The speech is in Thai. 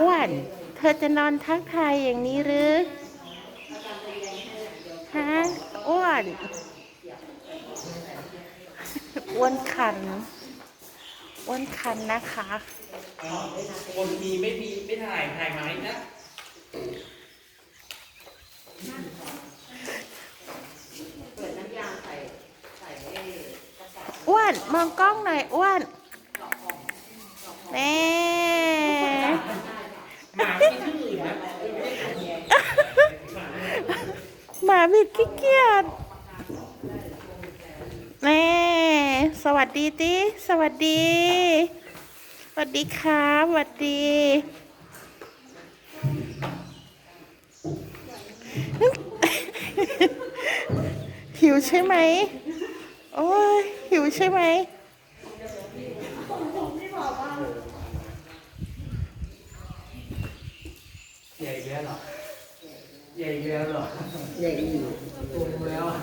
อ้วน เธอจะนอนทักทายอย่างนี้หรือฮะอ้วนอ้วนคันอ้วนคันนะคะคนมีไม่มีไม่ถ่ายถ่ายไหมนะอ้วนมองกล้องหน่อยอ้วนแม่ หมาที่ชื่ออื่นนะ หมา บิดขี้เกียจแม่สวัสดีติสวัสดี สวัสดีครับสวัสดีหิวใช่ไหม โอ้ยหิวใช่ไหมใหญ่แล้วเหรอใหญ่แล้วหรอ ใหญ่อยู่ตัวแล้วอะ